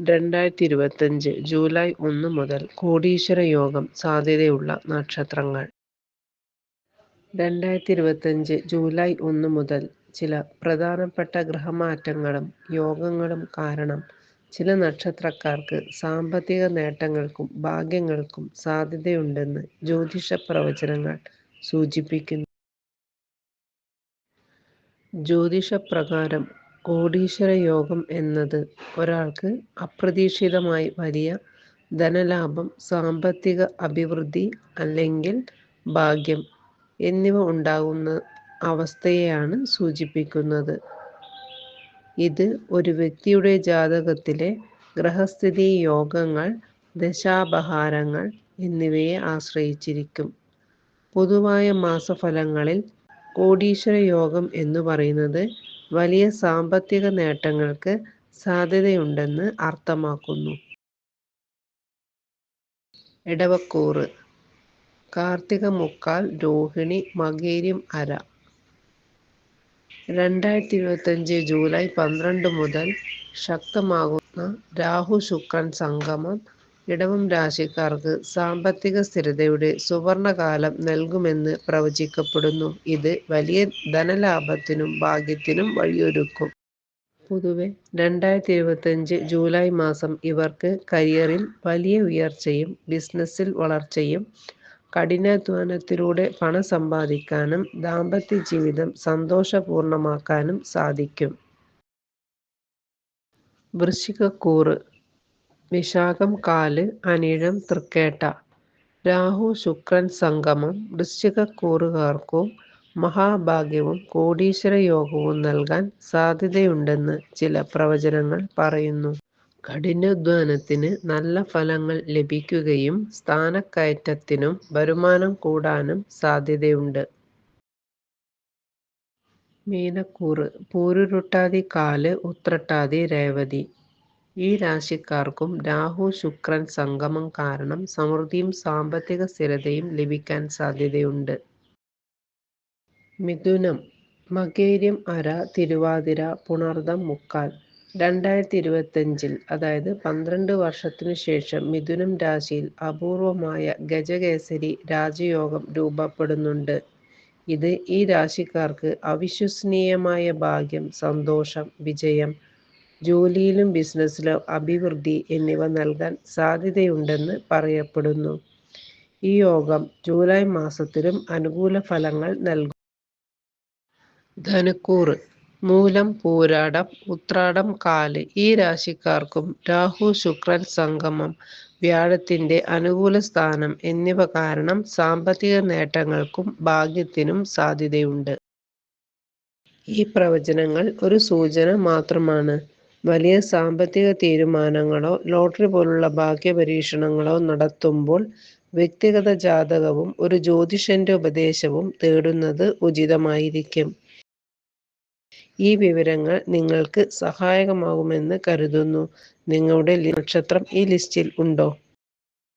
രണ്ടായിരത്തി ഇരുപത്തഞ്ച് ജൂലൈ ഒന്ന് മുതൽ കോടീശ്വര യോഗം സാധ്യതയുള്ള നക്ഷത്രങ്ങൾ. രണ്ടായിരത്തി ഇരുപത്തഞ്ച് ജൂലൈ ഒന്ന് മുതൽ ചില പ്രധാനപ്പെട്ട ഗ്രഹമാറ്റങ്ങളും യോഗങ്ങളും കാരണം ചില നക്ഷത്രക്കാർക്ക് സാമ്പത്തിക നേട്ടങ്ങൾക്കും ഭാഗ്യങ്ങൾക്കും സാധ്യതയുണ്ടെന്ന് ജ്യോതിഷ പ്രവചനങ്ങൾ സൂചിപ്പിക്കുന്നു. ജ്യോതിഷപ്രകാരം കോടീശ്വര യോഗം എന്നത് ഒരാൾക്ക് അപ്രതീക്ഷിതമായി വലിയ ധനലാഭം സാമ്പത്തിക അഭിവൃദ്ധി അല്ലെങ്കിൽ ഭാഗ്യം എന്നിവ ഉണ്ടാകുന്ന അവസ്ഥയെയാണ് സൂചിപ്പിക്കുന്നത്. ഇത് ഒരു വ്യക്തിയുടെ ജാതകത്തിലെ ഗ്രഹസ്ഥിതി യോഗങ്ങൾ ദശാപഹാരങ്ങൾ എന്നിവയെ ആശ്രയിച്ചിരിക്കും. പൊതുവായ മാസഫലങ്ങളിൽ കോടീശ്വര യോഗം എന്ന് പറയുന്നത് വലിയ സാമ്പത്തിക നേട്ടങ്ങൾക്ക് സാധ്യതയുണ്ടെന്ന് അർത്ഥമാക്കുന്നു. ഇടവക്കൂറ് കാർത്തിക മുക്കാൽ രോഹിണി മകേര്യം അര. രണ്ടായിരത്തി ഇരുപത്തഞ്ച് ജൂലൈ പന്ത്രണ്ട് മുതൽ ശക്തമാകുന്ന രാഹു ശുക്രൻ സംഗമം ഇടവം രാശിക്കാർക്ക് സാമ്പത്തിക സ്ഥിരതയുടെ സുവർണകാലം നൽകുമെന്ന് പ്രവചിക്കപ്പെടുന്നു. ഇത് വലിയ ധനലാഭത്തിനും ഭാഗ്യത്തിനും വഴിയൊരുക്കും. പൊതുവെ രണ്ടായിരത്തി ഇരുപത്തഞ്ച് ജൂലൈ മാസം ഇവർക്ക് കരിയറിൽ വലിയ ഉയർച്ചയും ബിസിനസ്സിൽ വളർച്ചയും കഠിനാധ്വാനത്തിലൂടെ പണം സമ്പാദിക്കാനും ദാമ്പത്യ ജീവിതം സന്തോഷപൂർണമാക്കാനും സാധിക്കും. വൃശ്ചികക്കൂറ് വിശാഖം കാൽ അനിഴം തൃക്കേട്ട. രാഹു ശുക്രൻ സംഗമം വൃശ്ചികക്കൂറുകാർക്കും മഹാഭാഗ്യവും കോടീശ്വര യോഗവും നൽകാൻ സാധ്യതയുണ്ടെന്ന് ചില പ്രവചനങ്ങൾ പറയുന്നു. കഠിനാധ്വാനത്തിന് നല്ല ഫലങ്ങൾ ലഭിക്കുകയും സ്ഥാനക്കയറ്റത്തിനും വരുമാനം കൂടാനും സാധ്യതയുണ്ട്. മീനക്കൂറ് പൂരുരുട്ടാതി കാൽ ഉത്രട്ടാതി രേവതി. ഈ രാശിക്കാർക്കും രാഹു ശുക്രൻ സംഗമം കാരണം സമൃദ്ധിയും സാമ്പത്തിക സ്ഥിരതയും ലഭിക്കാൻ സാധ്യതയുണ്ട്. മിഥുനം മകേര്യം അര തിരുവാതിര പുണർദം മുക്കാൽ. രണ്ടായിരത്തി ഇരുപത്തഞ്ചിൽ അതായത് പന്ത്രണ്ട് വർഷത്തിനു ശേഷം മിഥുനം രാശിയിൽ അപൂർവമായ ഗജകേസരി രാജയോഗം രൂപപ്പെടുന്നുണ്ട്. ഇത് ഈ രാശിക്കാർക്ക് അവിശ്വസനീയമായ ഭാഗ്യം സന്തോഷം വിജയം ജോലിയിലും ബിസിനസ്സിലും അഭിവൃദ്ധി എന്നിവ നൽകാൻ സാധ്യതയുണ്ടെന്ന് പറയപ്പെടുന്നു. ഈ യോഗം ജൂലൈ മാസത്തിലും അനുകൂല ഫലങ്ങൾ നൽകും. ധനുക്കൂറ് മൂലം പൂരാടം ഉത്രാടം കാൽ. ഈ രാശിക്കാർക്കും രാഹു ശുക്രൻ സംഗമം വ്യാഴത്തിന്റെ അനുകൂല സ്ഥാനം എന്നിവ കാരണം സാമ്പത്തിക നേട്ടങ്ങൾക്കും ഭാഗ്യത്തിനും സാധ്യതയുണ്ട്. ഈ പ്രവചനങ്ങൾ ഒരു സൂചന മാത്രമാണ്. വലിയ സാമ്പത്തിക തീരുമാനങ്ങളോ ലോട്ടറി പോലുള്ള ഭാഗ്യ പരീക്ഷണങ്ങളോ നടത്തുമ്പോൾ വ്യക്തിഗത ജാതകവും ഒരു ജ്യോതിഷന്റെ ഉപദേശവും തേടുന്നത് ഉചിതമായിരിക്കും. ഈ വിവരങ്ങൾ നിങ്ങൾക്ക് സഹായകമാകുമെന്ന് കരുതുന്നു. നിങ്ങളുടെ നക്ഷത്രം ഈ ലിസ്റ്റിൽ ഉണ്ടോ?